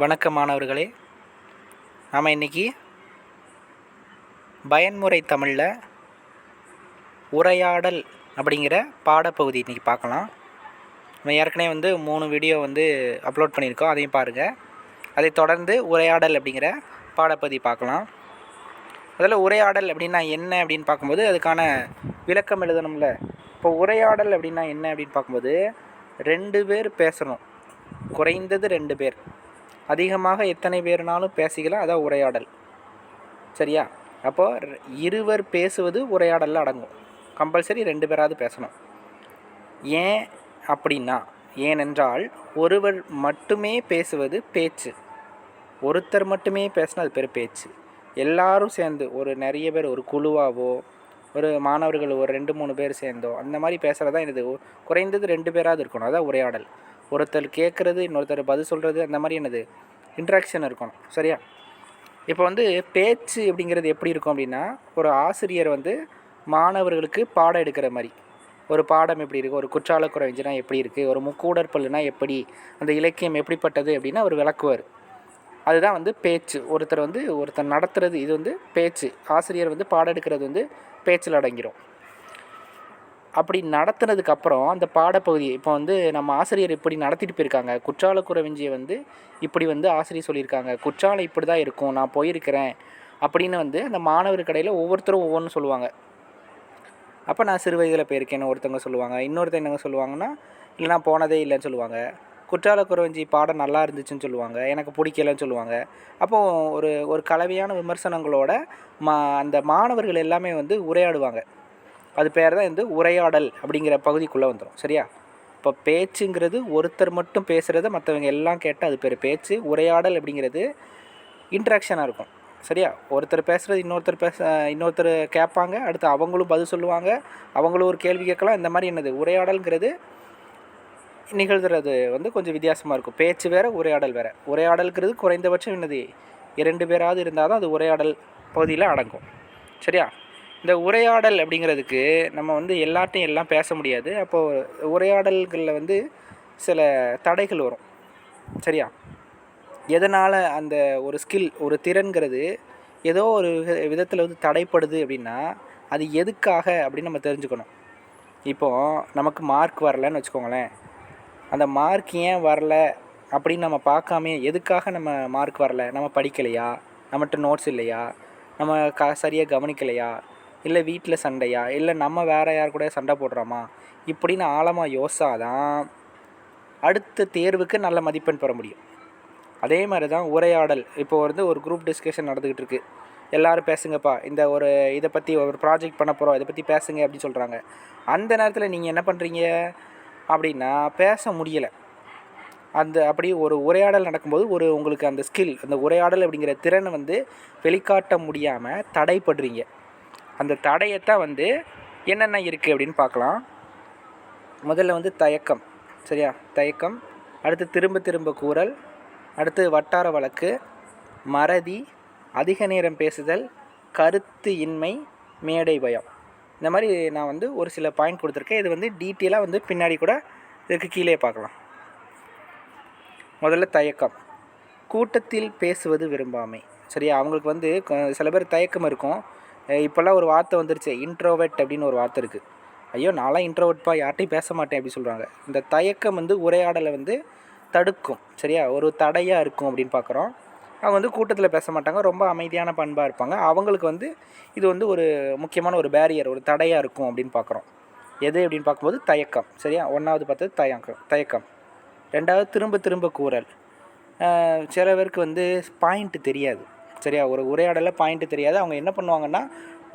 வணக்கம் மாணவர்களே நாம் இன்றைக்கி பயன்முறை தமிழில் உரையாடல் அப்படிங்கிற பாடப்பகுதி இன்றைக்கி பார்க்கலாம். நம்ம ஏற்கனவே வந்து மூணு வீடியோ வந்து அப்லோட் பண்ணியிருக்கோம் அதையும் பாருங்கள் அதை தொடர்ந்து உரையாடல் அப்படிங்கிற பாடப்பகுதி பார்க்கலாம். முதல்ல உரையாடல் அப்படின்னா என்ன அப்படின்னு பார்க்கும்போது அதுக்கான விளக்கம் எழுதணும்ல. இப்போ உரையாடல் அப்படின்னா என்ன அப்படின்னு பார்க்கும்போது ரெண்டு பேர் பேசணும். குறைந்தது ரெண்டு பேர். அதிகமாக எத்தனை பேர்னாலும் பேசிக்கலாம். அதான் உரையாடல். சரியா? அப்போது இருவர் பேசுவது உரையாடலில் அடங்கும். கம்பல்சரி ரெண்டு பேராவது பேசணும். ஏன் அப்படின்னா ஏனென்றால் ஒருவர் மட்டுமே பேசுவது பேச்சு. ஒருத்தர் மட்டுமே பேசினா அது பேர் பேச்சு. எல்லாரும் சேர்ந்து ஒரு நிறைய பேர் ஒரு குழுவாவோ ஒரு மாணவர்கள் ஒரு ரெண்டு மூணு பேர் சேர்ந்தோ அந்த மாதிரி பேசுகிறதா எனது குறைந்தது ரெண்டு பேராவது இருக்கணும். அதான் உரையாடல். ஒருத்தர் கேட்குறது இன்னொருத்தர் பதில் சொல்கிறது அந்த மாதிரி என்னது? இன்ட்ராக்ஷன் இருக்கணும். சரியா? இப்போ வந்து பேச்சு அப்படிங்கிறது எப்படி இருக்கும் அப்படின்னா ஒரு ஆசிரியர் வந்து மாணவர்களுக்கு பாடம் எடுக்கிற மாதிரி. ஒரு பாடம் எப்படி இருக்குது ஒரு குற்றால குறைஞ்சினா எப்படி இருக்குது ஒரு முக்கூடற்பல்லுனா எப்படி? அந்த இலக்கியம் எப்படிப்பட்டது அப்படின்னா அவர் விளக்குவார். அதுதான் வந்து பேச்சு. ஒருத்தர் வந்து ஒருத்தர் நடத்துறது இது வந்து பேச்சு. ஆசிரியர் வந்து பாடம் எடுக்கிறது வந்து பேச்சில் அடங்கிடும் அப்படி நடத்துனதுக்கு அப்புறம் அந்த பாடப்பகுதி இப்போ வந்து நம்ம ஆசிரியர் இப்படி நடத்திட்டு போயிருக்காங்க. குற்றால குறவஞ்சியை வந்து இப்படி வந்து ஆசிரியர் சொல்லியிருக்காங்க. குற்றாலம் இப்படி தான் இருக்கும் நான் போயிருக்கிறேன் அப்படின்னு வந்து அந்த மாணவர் கடையில் ஒவ்வொருத்தரும் ஒவ்வொன்றும் சொல்லுவாங்க. அப்போ நான் சிறு வயதில் போயிருக்கேன்னு ஒருத்தவங்க சொல்லுவாங்க. இன்னொருத்தர் என்னங்க சொல்லுவாங்கன்னா இல்லை நான் போனதே இல்லைன்னு சொல்லுவாங்க. குற்றால குறவஞ்சி பாடம் நல்லா இருந்துச்சுன்னு சொல்லுவாங்க. எனக்கு பிடிக்கலன்னு சொல்லுவாங்க. அப்போது ஒரு ஒரு கலவையான விமர்சனங்களோட மா அந்த மாணவர்கள் எல்லாமே வந்து உரையாடுவாங்க. அது பேர் தான் வந்து உரையாடல் அப்படிங்கிற பகுதிக்குள்ளே வந்துடும் சரியா? இப்போ பேச்சுங்கிறது ஒருத்தர் மட்டும் பேசுகிறத மற்றவங்க எல்லாம் கேட்டால் அது பேர் பேச்சு உரையாடல் அப்படிங்கிறது இன்ட்ராக்ஷனாக இருக்கும் சரியா? ஒருத்தர் பேசுகிறது இன்னொருத்தர் பேச இன்னொருத்தர் கேட்பாங்க அடுத்து அவங்களும் பதில் சொல்லுவாங்க அவங்களும் ஒரு கேள்வி கேட்கலாம். இந்த மாதிரி என்னது? உரையாடல்ங்கிறது நிகழ்கிறது வந்து கொஞ்சம் வித்தியாசமாக இருக்கும். பேச்சு வேறு உரையாடல் வேறு. உரையாடல்ங்கிறது குறைந்தபட்சம் என்னது? இரண்டு பேராவது இருந்தால் தான் அது உரையாடல் பகுதியில் அடங்கும் சரியா? இந்த உரையாடல் அப்படிங்கிறதுக்கு நம்ம வந்து எல்லார்ட்டையும் எல்லாம் பேச முடியாது. அப்போது உரையாடல்களில் வந்து சில தடைகள் வரும். சரியா? எதனால் அந்த ஒரு ஸ்கில் ஒரு திறன்கிறது ஏதோ ஒரு விதத்தில் வந்து தடைப்படுது அப்படின்னா அது எதுக்காக அப்படின்னு நம்ம தெரிஞ்சுக்கணும். இப்போது நமக்கு மார்க் வரலன்னு வச்சுக்கோங்களேன். அந்த மார்க் ஏன் வரல அப்படின்னு நம்ம பார்க்காம எதுக்காக நம்ம மார்க் வரல? நம்ம படிக்கலையா? நம்மகிட்ட நோட்ஸ் இல்லையா? நம்ம க சரியாக கவனிக்கலையா? இல்லை வீட்டில் சண்டையா? இல்லை நம்ம வேறு யார் கூட சண்டை போடுறோமா? இப்படின்னு ஆழமாக யோசிச்சாதான் அடுத்த தேர்வுக்கு நல்ல மதிப்பெண் பெற முடியும். அதே மாதிரி தான் உரையாடல். இப்போ வந்து ஒரு குரூப் டிஸ்கஷன் நடந்துக்கிட்டு இருக்குது எல்லோரும் பேசுங்கப்பா இந்த ஒரு இதை பற்றி ஒரு ப்ராஜெக்ட் பண்ண போகிறோம் இதை பற்றி பேசுங்க அப்படின்னு சொல்கிறாங்க அந்த நேரத்தில் நீங்கள் என்ன பண்ணுறீங்க அப்படின்னா பேச முடியலை. அந்த அப்படி ஒரு உரையாடல் நடக்கும்போது ஒரு உங்களுக்கு அந்த ஸ்கில் அந்த உரையாடல் அப்படிங்கிற திறனை வந்து வெளிக்காட்ட முடியாமல் தடைப்படுறீங்க. அந்த தடையத்தான் வந்து என்னென்ன இருக்குது அப்படின்னு பார்க்கலாம். முதல்ல வந்து தயக்கம் சரியா? தயக்கம் அடுத்து திரும்ப திரும்ப கூறல் அடுத்து வட்டார வழக்கு மறதி அதிக நேரம் பேசுதல் கருத்து இன்மை மேடை பயம். இந்த மாதிரி நான் வந்து ஒரு சில பாயிண்ட் கொடுத்துருக்கேன். இது வந்து டீட்டெயிலாக வந்து பின்னாடி கூட இதுக்கு கீழே பார்க்கலாம். முதல்ல தயக்கம். கூட்டத்தில் பேசுவது விரும்பாமை சரியா? அவங்களுக்கு வந்து சில பேர் தயக்கம் இருக்கும். இப்போல்லாம் ஒரு வார்த்தை வந்துருச்சு இன்ட்ரோவெட் அப்படின்னு ஒரு வார்த்தை இருக்குது ஐயோ நான்லாம் இன்ட்ரோவெட்பா யார்ட்டையும் பேச மாட்டேன் அப்படின்னு சொல்கிறாங்க இந்த தயக்கம் வந்து உரையாடலை வந்து தடுக்கும் சரியா? ஒரு தடையாக இருக்கும் அப்படின்னு பார்க்குறோம் அவங்க வந்து கூட்டத்தில் பேச மாட்டாங்க ரொம்ப அமைதியான பண்பாக இருப்பாங்க. அவங்களுக்கு வந்து இது வந்து ஒரு முக்கியமான ஒரு பேரியர் ஒரு தடையாக இருக்கும் அப்படின்னு பார்க்குறோம் எது அப்படின்னு பார்க்கும்போது தயக்கம் சரியா? ஒன்றாவது பார்த்தது தயக்கம் தயக்கம். ரெண்டாவது திரும்ப திரும்ப கூறல். சில பேருக்கு வந்து பாயிண்ட்டு தெரியாது. சரியா? ஒரு உரையாடலில் பாயிண்ட்டு தெரியாது. அவங்க என்ன பண்ணுவாங்கன்னா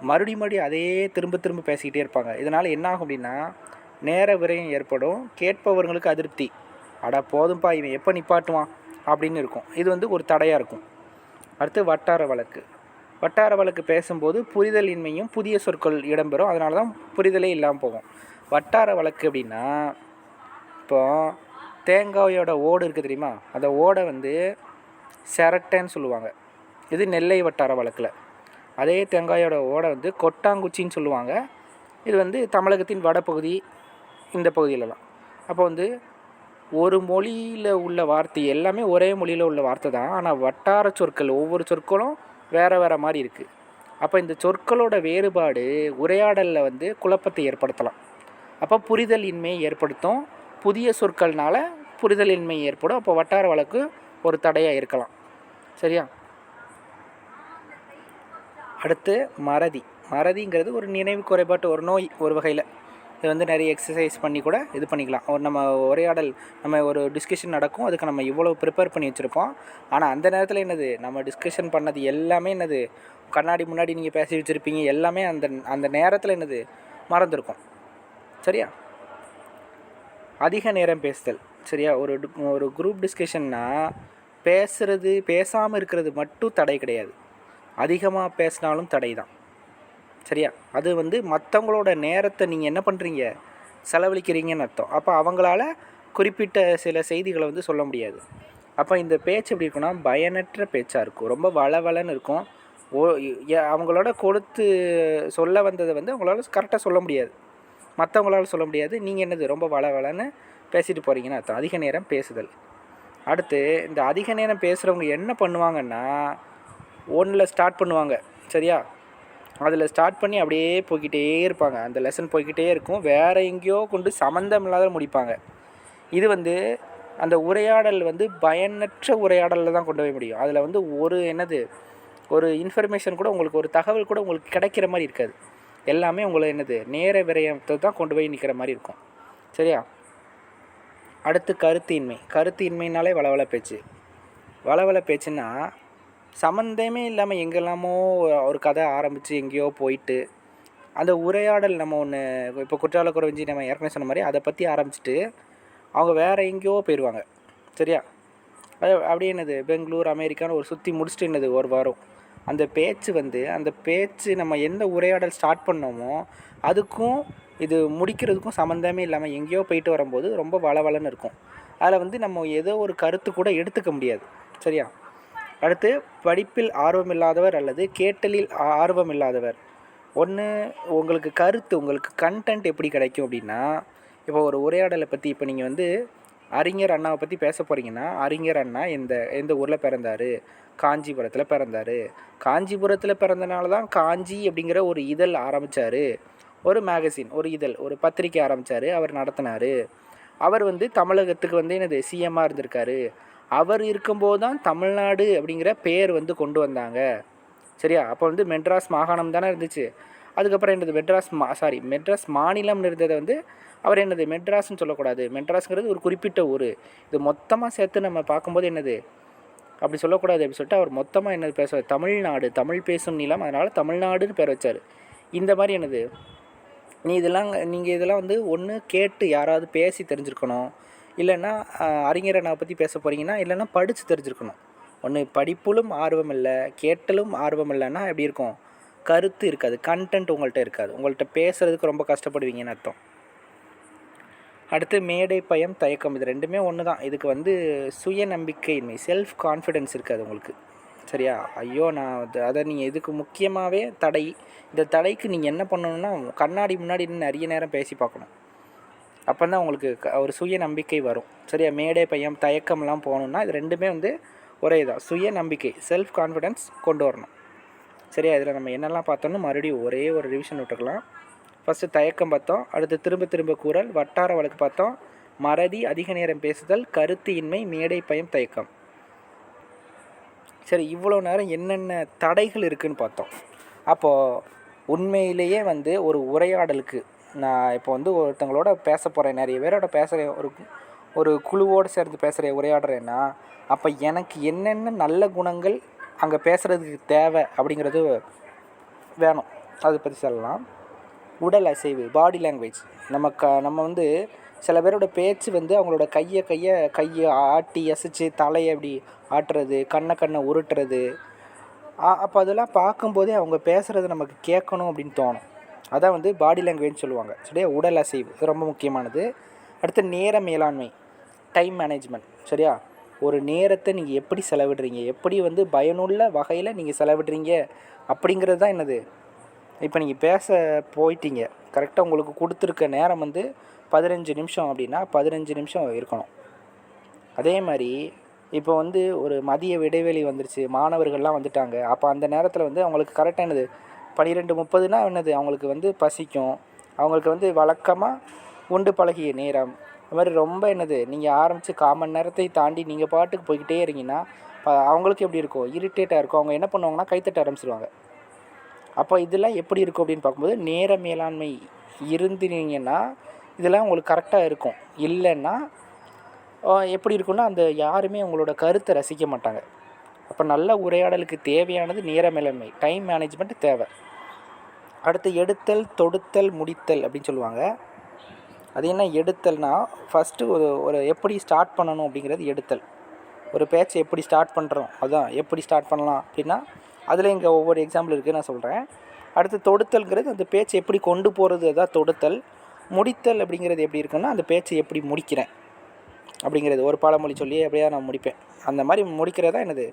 மறுபடி மறுபடியும் அதே திரும்ப திரும்ப பேசிக்கிட்டே இருப்பாங்க. இதனால் என்ன ஆகும் அப்படின்னா நேர விரயம் ஏற்படும். கேட்பவர்களுக்கு அதிருப்தி. அடா போதும்ப்பா இவன் எப்போ நிப்பாட்டுவான்? அப்படின்னு இருக்கும். இது வந்து ஒரு தடையாக இருக்கும். அடுத்து வட்டார வழக்கு. வட்டார வழக்கு பேசும்போது புரிதல் இன்மையும் புதிய சொற்கள் இடம்பெறும். அதனால தான் புரிதலே இல்லாமல் போகும். வட்டார வழக்கு அப்படின்னா இப்போ தேங்காயோட ஓடு இருக்குது தெரியுமா? அந்த ஓடை வந்து செரட்டைன்னு சொல்லுவாங்க. இது நெல்லை வட்டார வழக்கில். அதே தேங்காயோட ஓடை வந்து கொட்டாங்குச்சின்னு சொல்லுவாங்க. இது வந்து தமிழகத்தின் வடபகுதி இந்த பகுதியிலலாம் அப்போ வந்து ஒரு மொழியில் உள்ள வார்த்தை எல்லாமே ஒரே மொழியில் உள்ள வார்த்தை தான். ஆனால் வட்டார சொற்கள் ஒவ்வொரு சொற்களும் வேறு வேறு மாதிரி இருக்குது அப்போ இந்த சொற்களோட வேறுபாடு உரையாடலில் வந்து குழப்பத்தை ஏற்படுத்தலாம். அப்போ புரிதல் இன்மையை ஏற்படுத்தும். புதிய சொற்கள்னால புரிதல் இன்மை ஏற்படும். அப்போ வட்டார வழக்கு ஒரு தடையாக இருக்கலாம். சரியா? அடுத்து மறதி. மறதிங்கிறது ஒரு நினைவு குறைபாட்டு ஒரு நோய் ஒரு வகையில். இது வந்து நிறைய எக்ஸசைஸ் பண்ணி கூட இது பண்ணிக்கலாம். ஒரு நம்ம உரையாடல் நம்ம ஒரு டிஸ்கஷன் நடக்கும். அதுக்கு நம்ம இவ்வளோ ப்ரிப்பேர் பண்ணி வச்சுருப்போம். ஆனால் அந்த நேரத்தில் என்னது? நம்ம டிஸ்கஷன் பண்ணது எல்லாமே என்னது? கண்ணாடி முன்னாடி நீங்கள் பேசி வச்சுருப்பீங்க. எல்லாமே அந்த அந்த நேரத்தில் என்னது? மறந்துருக்கும். சரியா? அதிக நேரம் பேசுதல். சரியா? ஒரு ஒரு குரூப் டிஸ்கஷன்னா பேசுகிறது பேசாமல் இருக்கிறது மட்டும் தடை கிடையாது. அதிகமாக பேசினாலும் தடை தான் சரியா? அது வந்து மற்றவங்களோட நேரத்தை நீங்கள் என்ன பண்ணுறீங்க செலவழிக்கிறீங்கன்னு அர்த்தம். அப்போ அவங்களால குறிப்பிட்ட சில செய்திகளை வந்து சொல்ல முடியாது. அப்போ இந்த பேச்சு எப்படி இருக்குன்னா பயனற்ற பேச்சாக இருக்கும். ரொம்ப வளவலன்னு இருக்கும். ஓ அவங்களோட கொடுத்து சொல்ல வந்ததை வந்து அவங்களால கரெக்டாக சொல்ல முடியாது. மற்றவங்களால சொல்ல முடியாது. நீங்கள் என்னது ரொம்ப வளவலன்னு பேசிட்டு போகிறீங்கன்னு அர்த்தம். அதிக நேரம் பேசுதல். அடுத்து இந்த அதிக நேரம் பேசுகிறவங்க என்ன பண்ணுவாங்கன்னா ஒன்றில் ஸ்டார்ட் பண்ணுவாங்க. சரியா? அதில் ஸ்டார்ட் பண்ணி அப்படியே போய்கிட்டே இருப்பாங்க. அந்த லெசன் போய்கிட்டே இருக்கும். வேறு எங்கேயோ கொண்டு சம்மந்தம் இல்லாத முடிப்பாங்க. இது வந்து அந்த உரையாடல் வந்து பயனற்ற உரையாடலில் தான் கொண்டு போய் முடியும். அதில் வந்து ஒரு என்னது ஒரு இன்ஃபர்மேஷன் கூட உங்களுக்கு ஒரு தகவல் கூட உங்களுக்கு கிடைக்கிற மாதிரி இருக்காது. எல்லாமே உங்களை என்னது நேர விரயத்தை தான் கொண்டு போய் நிற்கிற மாதிரி இருக்கும். சரியா? அடுத்து கருத்து இன்மை. கருத்து இன்மைனாலே வளவள பேச்சு. வளவள பேச்சுன்னா சம்மந்தமே இல்லாமல் எங்கெல்லாமோ ஒரு கதை ஆரம்பித்து எங்கேயோ போயிட்டு அந்த உரையாடல் நம்ம ஒன்று இப்போ குற்றால குறைஞ்சி நம்ம ஏற்கனவே சொன்ன மாதிரி அதை பற்றி ஆரம்பிச்சிட்டு அவங்க வேறு எங்கேயோ போயிடுவாங்க சரியா? அது அப்படியே என்னது? பெங்களூர் அமெரிக்கான்னு ஒரு சுற்றி முடிச்சுட்டு என்னது? ஒரு வாரம். அந்த பேச்சு வந்து அந்த பேச்சு நம்ம எந்த உரையாடல் ஸ்டார்ட் பண்ணோமோ அதுக்கும் இது முடிக்கிறதுக்கும் சம்மந்தமே இல்லாமல் எங்கேயோ போயிட்டு வரும்போது ரொம்ப வளவலன்னு இருக்கும். அதில் வந்து நம்ம ஏதோ ஒரு கருத்து கூட எடுத்துக்க முடியாது. சரியா? அடுத்து படிப்பில் ஆர்வமில்லாதவர் அல்லது கேட்டலில் ஆர்வம் ஆர்வமில்லாதவர். ஒன்று உங்களுக்கு கருத்து உங்களுக்கு கண்டென்ட் எப்படி கிடைக்கும் அப்படின்னா இப்போ ஒரு உரையாடலை பற்றி இப்போ நீங்கள் வந்து அறிஞர் அண்ணாவை பற்றி பேச போகிறீங்கன்னா அறிஞர் அண்ணா எந்த எந்த ஊரில் பிறந்தார்? காஞ்சிபுரத்தில் பிறந்தார். காஞ்சிபுரத்தில் பிறந்தனால தான் காஞ்சி அப்படிங்கிற ஒரு இதழ் ஆரம்பித்தார் ஒரு மேகசின் ஒரு இதழ் ஒரு பத்திரிக்கை ஆரம்பித்தார் அவர் நடத்தினார். அவர் வந்து தமிழகத்துக்கு வந்து எனது சிஎம்மாக இருந்திருக்காரு. அவர் இருக்கும்போது தான் தமிழ்நாடு அப்படிங்கிற பேர் வந்து கொண்டு வந்தாங்க. சரியா? அப்போ வந்து மெட்ராஸ் மாகாணம் தானே இருந்துச்சு. அதுக்கப்புறம் என்னது? மெட்ராஸ் மா சாரி மெட்ராஸ் மாநிலம்னு இருந்ததை வந்து அவர் என்னது? மெட்ராஸ்னு சொல்லக்கூடாது. மெட்ராஸ்ங்கிறது ஒரு குறிப்பிட்ட ஊர். இது மொத்தமாக சேர்த்து நம்ம பார்க்கும்போது என்னது? அப்படி சொல்லக்கூடாது அப்படி சொல்லிட்டு அவர் மொத்தமாக என்னது பேசுவார்? தமிழ்நாடு தமிழ் பேசும் நிலம் அதனால் தமிழ்நாடுன்னு பேர் வச்சார். இந்த மாதிரி என்னது? நீ இதெல்லாம் நீங்கள் இதெல்லாம் வந்து ஒன்று கேட்டு யாராவது பேசி தெரிஞ்சுருக்கணும். இல்லைன்னா அறிஞரை நான் பற்றி பேச போகிறீங்கன்னா இல்லைன்னா படித்து தெரிஞ்சிருக்கணும். ஒன்று படிப்பிலும் ஆர்வம் இல்லை கேட்டலும் ஆர்வம் இல்லைன்னா எப்படி இருக்கும்? கருத்து இருக்காது கண்டென்ட் உங்கள்கிட்ட இருக்காது. உங்கள்கிட்ட பேசுகிறதுக்கு ரொம்ப கஷ்டப்படுவீங்கன்னு அர்த்தம். அடுத்து மேடை பயம் தயக்கம் இது ரெண்டுமே ஒன்று தான் இதுக்கு வந்து சுய நம்பிக்கையின்மை செல்ஃப் கான்ஃபிடென்ஸ் இருக்காது உங்களுக்கு. சரியா? ஐயோ நான் அதை நீங்கள் இதுக்கு முக்கியமாகவே தடை. இந்த தடைக்கு நீங்கள் என்ன பண்ணணும்னா கண்ணாடி முன்னாடி நிறைய நேரம் பேசி பார்க்கணும். அப்போ தான் உங்களுக்கு ஒரு சுய நம்பிக்கை வரும். சரியா? மேடை பையன் தயக்கம்லாம் போகணுன்னா இது ரெண்டுமே வந்து ஒரே தான் சுய நம்பிக்கை செல்ஃப் கான்ஃபிடென்ஸ் கொண்டு வரணும். சரியா? இதில் நம்ம என்னெல்லாம் பார்த்தோம்னு மறுபடியும் ஒரே ஒரு ரிவிஷன் விட்டுக்கலாம். ஃபஸ்ட்டு தயக்கம் பார்த்தோம். அடுத்து திரும்ப திரும்ப கூறல் வட்டார வழக்கு பார்த்தோம். மறதி அதிக நேரம் பேசுதல் கருத்து இன்மை மேடை பயம் தயக்கம். சரி இவ்வளோ நேரம் என்னென்ன தடைகள் இருக்குதுன்னு பார்த்தோம். அப்போது உண்மையிலேயே வந்து ஒரு உரையாடலுக்கு நான் இப்போ வந்து ஒருத்தங்களோட பேச போகிறேன் நிறைய பேரோட பேசுகிறேன் ஒரு ஒரு குழுவோடு சேர்ந்து பேசுகிற உரையாடுறேன்னா அப்போ எனக்கு என்னென்ன நல்ல குணங்கள் அங்கே பேசுகிறதுக்கு தேவை அப்படிங்கிறது வேணும். அதை பற்றி சொல்லலாம். உடல் அசைவு பாடி லாங்குவேஜ் நம்ம க நம்ம வந்து சில பேரோட பேச்சு வந்து அவங்களோட கையை கையை கையை ஆட்டி அசைச்சு தலையை அப்படி ஆட்டுறது கண்ணை கண்ணை உருட்டுறது. அப்போ அதெல்லாம் பார்க்கும்போதே அவங்க பேசுகிறது நமக்கு கேட்கணும் அப்படின்னு தோணும். அதான் வந்து பாடி லாங்குவேஜ் சொல்லுவாங்க. சரியா? உடல் அசைவு. இது ரொம்ப முக்கியமானது. அடுத்து நேர மேலாண்மை. டைம் மேனேஜ்மெண்ட் சரியா? ஒரு நேரத்தை நீங்கள் எப்படி செலவிடுறீங்க? எப்படி வந்து பயனுள்ள வகையில் நீங்கள் செலவிடுறீங்க? அப்படிங்கிறது தான் என்னது? இப்போ நீங்கள் பேச போயிட்டீங்க. கரெக்டாக உங்களுக்கு கொடுத்துருக்க நேரம் வந்து பதினஞ்சு நிமிஷம் அப்படின்னா பதினஞ்சு நிமிஷம் இருக்கணும். அதே மாதிரி இப்போ வந்து ஒரு மதிய இடைவெளி வந்துருச்சு. மாணவர்கள்லாம் வந்துட்டாங்க. அப்போ அந்த நேரத்தில் வந்து அவங்களுக்கு கரெக்டாக என்னது? பன்னிரெண்டு முப்பதுனா என்னது? அவங்களுக்கு வந்து பசிக்கும். அவங்களுக்கு வந்து வழக்கமாக உண்டு பழகிய நேரம். அது மாதிரி ரொம்ப என்னது? நீங்கள் ஆரம்பித்து காமன் நேரத்தை தாண்டி நீங்கள் பாட்டுக்கு போய்கிட்டே இருந்தீங்கன்னா அவங்களுக்கு எப்படி இருக்கும்? இரிட்டேட்டாக இருக்கும். அவங்க என்ன பண்ணுவாங்கன்னா கைத்தட்ட ஆரம்பிச்சிருவாங்க. அப்போ இதெல்லாம் எப்படி இருக்கும் அப்படின்னு பார்க்கும்போது நேர மேலாண்மை இருந்தீங்கன்னா இதெல்லாம் உங்களுக்கு கரெக்டாக இருக்கும். இல்லைன்னா எப்படி இருக்கும்னா அந்த யாருமே உங்களோட கருத்தை ரசிக்க மாட்டாங்க. அப்போ நல்ல உரையாடலுக்கு தேவையானது நேர டைம் மேனேஜ்மெண்ட் தேவை. அடுத்து எடுத்தல் தொடுத்தல் முடித்தல் அப்படின்னு சொல்லுவாங்க. அது என்ன எடுத்தல்னா ஃபஸ்ட்டு ஒரு ஒரு எப்படி ஸ்டார்ட் பண்ணணும் அப்படிங்கிறது எடுத்தல். ஒரு பேச்சை எப்படி ஸ்டார்ட் பண்ணுறோம் அதுதான் எப்படி ஸ்டார்ட் பண்ணலாம் அப்படின்னா அதில் இங்கே ஒவ்வொரு எக்ஸாம்பிள் இருக்குது நான் சொல்கிறேன் அடுத்து தொடுத்தல்ங்கிறது அந்த பேச்சை எப்படி கொண்டு போகிறது அதான் தொடுத்தல். முடித்தல் அப்படிங்கிறது எப்படி இருக்குன்னா அந்த பேச்சை எப்படி முடிக்கிறேன் அப்படிங்கிறது. ஒரு பழமொழி சொல்லி அப்படியே நான் முடிப்பேன். அந்த மாதிரி முடிக்கிறது தான் என்னது?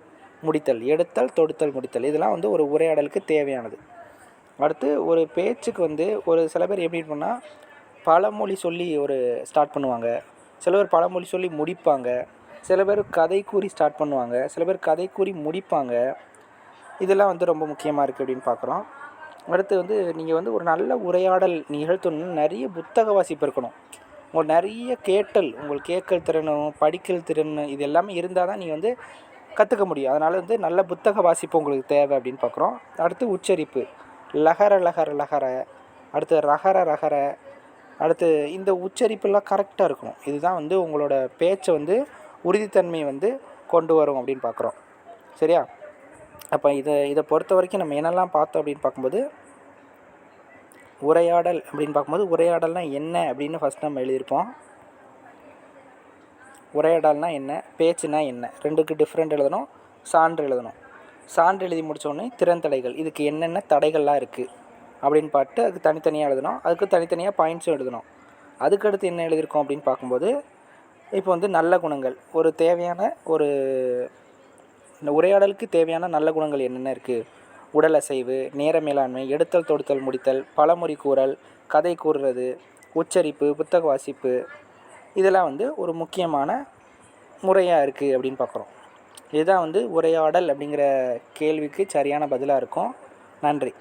முடித்தல் எடுத்தல் தொடுத்தல் முடித்தல். இதெல்லாம் வந்து ஒரு உரையாடலுக்கு தேவையானது. அடுத்து ஒரு பேச்சுக்கு வந்து ஒரு சில பேர் எப்படி பண்ணால் பழமொழி சொல்லி ஒரு ஸ்டார்ட் பண்ணுவாங்க. சில பேர் பழமொழி சொல்லி முடிப்பாங்க. சில பேர் கதை கூறி ஸ்டார்ட் பண்ணுவாங்க. சில பேர் கதை கூறி முடிப்பாங்க. இதெல்லாம் வந்து ரொம்ப முக்கியமாக இருக்குது அப்படின்னு பார்க்குறோம். அடுத்து வந்து நீங்கள் வந்து ஒரு நல்ல உரையாடல் நிகழ்த்தணும்னு நிறைய புத்தக வாசிப்பு இருக்கணும். உங்கள் நிறைய கேட்டல் உங்கள் கேட்கல் திறனும் படிக்கல் திறன் இது எல்லாமே இருந்தால் தான் நீங்கள் வந்து கற்றுக்க முடியும். அதனால் வந்து நல்ல புத்தக வாசிப்பு உங்களுக்கு தேவை அப்படின்னு பார்க்குறோம் அடுத்து உச்சரிப்பு. லகர லகர லகர. அடுத்து ரகர ரகர. அடுத்து இந்த உச்சரிப்பெல்லாம் கரெக்டாக இருக்கணும். இதுதான் வந்து உங்களோட பேச்சை வந்து உறுதித்தன்மையை வந்து கொண்டு வரும் அப்படின்னு பார்க்குறோம் சரியா? அப்போ இதை இதை பொறுத்த வரைக்கும் நம்ம என்னெல்லாம் பார்த்தோம் அப்படின்னு பார்க்கும்போது உரையாடல் அப்படின்னு பார்க்கும்போது உரையாடல்னால் என்ன அப்படின்னு ஃபஸ்ட் நம்ம எழுதியிருப்போம். உரையாடல்னா என்ன பேச்சுனா என்ன ரெண்டுக்கு டிஃப்ரெண்ட் எழுதணும் சான்று எழுதணும். சான்று எழுதி முடித்தோடனே உடனே திறந்தடைகள் இதுக்கு என்னென்ன தடைகள்லாம் இருக்குது அப்படின்னு பார்த்து அதுக்கு தனித்தனியாக எழுதணும் அதுக்கு தனித்தனியாக பாயிண்ட்ஸும் எழுதணும். அதுக்கடுத்து என்ன எழுதியிருக்கோம் அப்படின்னு பார்க்கும்போது இப்போ வந்து நல்ல குணங்கள் ஒரு தேவையான ஒரு இந்த உரையாடலுக்கு தேவையான நல்ல குணங்கள் என்னென்ன இருக்குது உடல் அசைவு நேர மேலாண்மை எடுத்தல் தொடுத்தல் முடித்தல் பழமொழி கூறல் கதை கூறுறது உச்சரிப்பு புத்தக வாசிப்பு இதெல்லாம் வந்து ஒரு முக்கியமான முறையாக இருக்குது அப்படின்னு பார்க்குறோம் இதுதான் வந்து உரையாடல் அப்படிங்கிற கேள்விக்கு சரியான பதிலாக இருக்கும். நன்றி.